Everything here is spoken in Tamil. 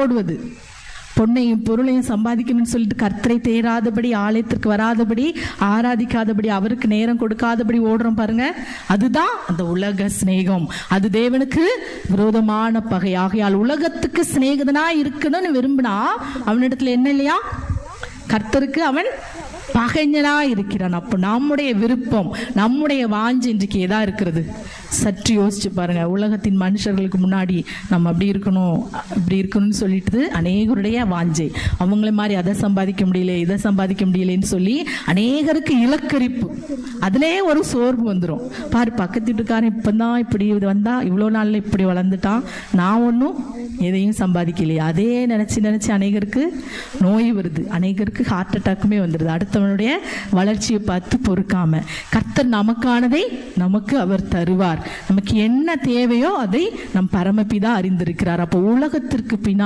ஓடுவது. பொண்ணையும் பொருளையும் சம்பாதிக்கணும்னு சொல்லிட்டு கர்த்தரை தேராதபடி ஆலயத்திற்கு வராதபடி ஆராதிக்காதபடி அவருக்கு நேரம் கொடுக்காதபடி ஓடுறோம் பாருங்க. அதுதான் அந்த உலக சிநேகம். அது தேவனுக்கு விரோதமான பகை. ஆகையால் உலகத்துக்கு சிநேகிதனா இருக்கணும்னு விரும்பினா அவனிடத்துல என்ன இல்லையா? கர்த்தருக்கு அவன் பகைஞனா இருக்கிறான். அப்போ நம்முடைய விருப்பம் நம்முடைய வாஞ்சு இன்றைக்கு எதா இருக்கிறது? சற்று யோசிச்சு பாருங்க. உலகத்தின் மனுஷர்களுக்கு முன்னாடி நம்ம அப்படி இருக்கணும் இப்படி இருக்கணும்னு சொல்லிட்டு அநேகருடைய வாஞ்சை. அவங்கள மாதிரி அதை சம்பாதிக்க முடியல இதை சம்பாதிக்க முடியலன்னு சொல்லி அநேகருக்கு இலக்கரிப்பு. அதிலே ஒரு சோர்வு வந்துடும் பாரு பக்கத்து வீட்டுக்காரன் இப்பதான் இப்படி இது வந்தா இவ்வளோ நாள்ல இப்படி வளர்ந்துட்டான். நான் ஒன்றும் எதையும் சம்பாதிக்கலையே. அதே நினச்சி நினச்சி அநேகருக்கு நோய் வருது. அநேகருக்கு ஹார்ட் அட்டாக்குமே வந்துடுது மற்றவனுடைய வளர்ச்சியை பார்த்து பொறுக்காம. கர்த்தர் நமக்கானதை நமக்கு அவர் தருவார். நமக்கு என்ன தேவையோ அதை நம் பரமபிதா அறிந்திருக்கிறார். அப்போ உலகத்திற்கு பின்னா